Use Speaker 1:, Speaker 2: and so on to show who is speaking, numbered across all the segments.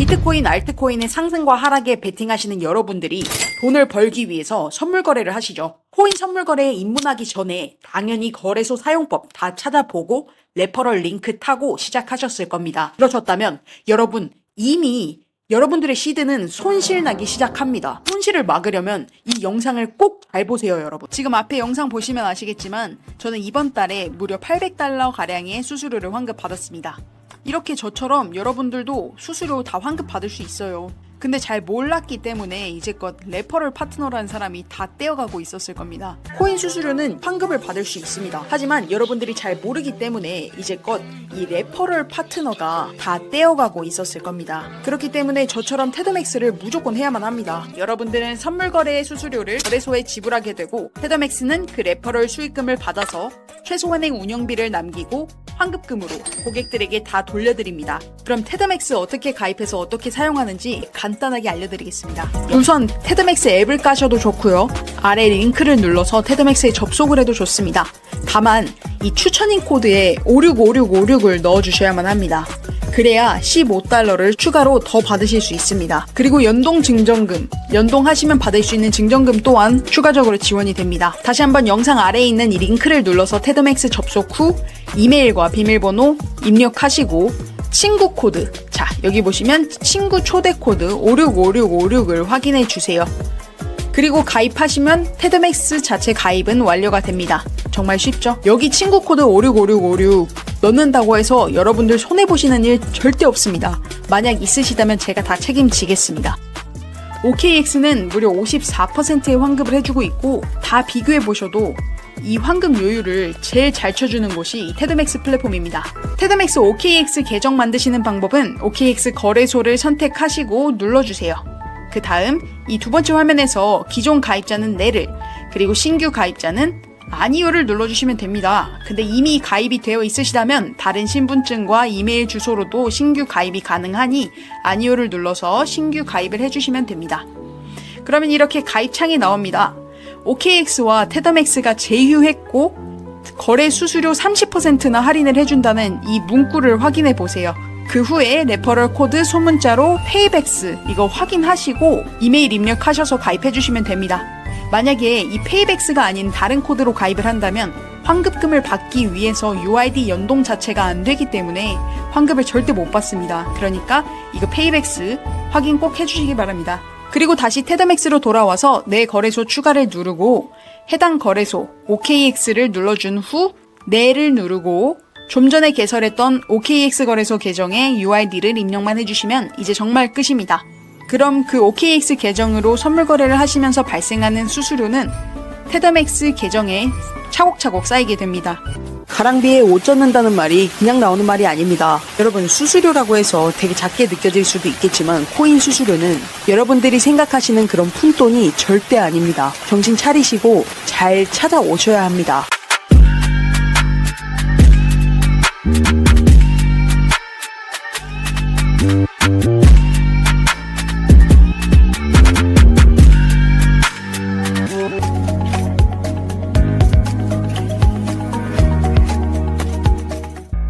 Speaker 1: 비트코인, 알트코인의 상승과 하락에 베팅하시는 여러분들이 돈을 벌기 위해서 선물 거래를 하시죠. 코인 선물 거래에 입문하기 전에 당연히 거래소 사용법 다 찾아보고 레퍼럴 링크 타고 시작하셨을 겁니다. 그러셨다면 여러분 이미 여러분들의 시드는 손실 나기 시작합니다. 손실을 막으려면 이 영상을 꼭 잘 보세요, 여러분. 지금 앞에 영상 보시면 아시겠지만 저는 이번 달에 무려 800달러 가량의 수수료를 환급 받았습니다. 이렇게 저처럼 여러분들도 수수료 다 환급 받을 수 있어요. 근데 잘 몰랐기 때문에 이제껏 레퍼럴 파트너라는 사람이 다 떼어가고 있었을 겁니다. 코인 수수료는 환급을 받을 수 있습니다. 하지만 여러분들이 잘 모르기 때문에 이제껏 이 레퍼럴 파트너가 다 떼어가고 있었을 겁니다. 그렇기 때문에 저처럼 테더맥스를 무조건 해야만 합니다. 여러분들은 선물 거래의 수수료를 거래소에 지불하게 되고 테더맥스는 그 레퍼럴 수익금을 받아서 최소한의 운영비를 남기고 환급금으로 고객들에게 다 돌려드립니다. 그럼 테드맥스 어떻게 가입해서 어떻게 사용하는지 간단하게 알려드리겠습니다. 우선 테드맥스 앱을 까셔도 좋고요. 아래 링크를 눌러서 테드맥스에 접속을 해도 좋습니다. 다만 이 추천인 코드에 565656을 넣어주셔야만 합니다. 그래야 15달러를 추가로 더 받으실 수 있습니다. 그리고 연동 증정금, 연동하시면 받을 수 있는 증정금 또한 추가적으로 지원이 됩니다. 다시 한번 영상 아래에 있는 이 링크를 눌러서 테드맥스 접속 후 이메일과 비밀번호 입력하시고 친구 코드, 자 여기 보시면 친구 초대 코드 565656을 확인해 주세요. 그리고 가입하시면 테드맥스 자체 가입은 완료가 됩니다. 정말 쉽죠? 여기 친구 코드 565656 넣는다고 해서 여러분들 손해보시는 일 절대 없습니다. 만약 있으시다면 제가 다 책임지겠습니다. OKX는 무려 54%의 환급을 해주고 있고 다 비교해 보셔도 이 환급 요율을 제일 잘 쳐주는 곳이 이 테드맥스 플랫폼입니다. 테드맥스 OKX 계정 만드시는 방법은 OKX 거래소를 선택하시고 눌러주세요. 그 다음 이 두 번째 화면에서 기존 가입자는 네를 그리고 신규 가입자는 아니요를 눌러주시면 됩니다. 근데 이미 가입이 되어 있으시다면 다른 신분증과 이메일 주소로도 신규 가입이 가능하니 아니요를 눌러서 신규 가입을 해주시면 됩니다. 그러면 이렇게 가입창이 나옵니다. OKX와 테더맥스가 제휴했고 거래 수수료 30%나 할인을 해준다는 이 문구를 확인해 보세요. 그 후에 레퍼럴 코드 소문자로 페이백스 이거 확인하시고 이메일 입력하셔서 가입해 주시면 됩니다. 만약에 이 페이백스가 아닌 다른 코드로 가입을 한다면 환급금을 받기 위해서 UID 연동 자체가 안 되기 때문에 환급을 절대 못 받습니다. 그러니까 이거 페이백스 확인 꼭 해주시기 바랍니다. 그리고 다시 테더맥스로 돌아와서 내 거래소 추가를 누르고 해당 거래소 OKX를 눌러준 후 내를 누르고 좀 전에 개설했던 OKX 거래소 계정에 UID를 입력만 해주시면 이제 정말 끝입니다. 그럼 그 OKX 계정으로 선물 거래를 하시면서 발생하는 수수료는 테더맥스 계정에 차곡차곡 쌓이게 됩니다. 가랑비에 옷 젖는다는 말이 그냥 나오는 말이 아닙니다. 여러분 수수료라고 해서 되게 작게 느껴질 수도 있겠지만 코인 수수료는 여러분들이 생각하시는 그런 푼돈이 절대 아닙니다. 정신 차리시고 잘 찾아오셔야 합니다.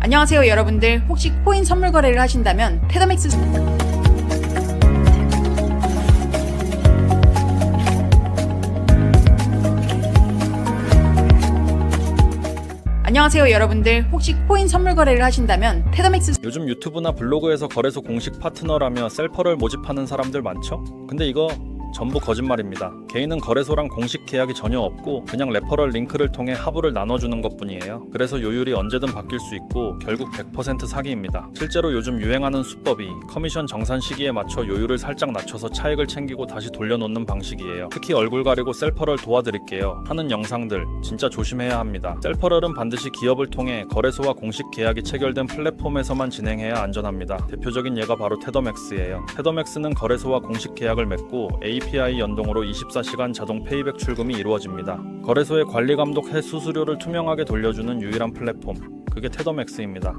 Speaker 1: 안녕하세요 여러분들. 혹시 코인 선물 거래를 하신다면 테더맥스 안녕하세요 여러분들 혹시 코인 선물 거래를 하신다면 테더맥스
Speaker 2: 요즘 유튜브나 블로그에서 거래소 공식 파트너라며 셀퍼를 모집하는 사람들 많죠? 근데 이거 전부 거짓말입니다. 개인은 거래소랑 공식 계약이 전혀 없고 그냥 레퍼럴 링크를 통해 하부를 나눠주는 것 뿐이에요. 그래서 요율이 언제든 바뀔 수 있고 결국 100% 사기입니다. 실제로 요즘 유행하는 수법이 커미션 정산 시기에 맞춰 요율을 살짝 낮춰서 차익을 챙기고 다시 돌려놓는 방식이에요. 특히 얼굴 가리고 셀퍼럴 도와드릴게요. 하는 영상들 진짜 조심해야 합니다. 셀퍼럴은 반드시 기업을 통해 거래소와 공식 계약이 체결된 플랫폼에서만 진행해야 안전합니다. 대표적인 예가 바로 테더맥스예요. 테더맥스는 거래소와 공식 계약을 맺고 API 연동으로 24시간 자동 페이백 출금이 이루어집니다. 거래소의 관리 감독 해 수수료를 투명하게 돌려주는 유일한 플랫폼. 그게 테더맥스입니다.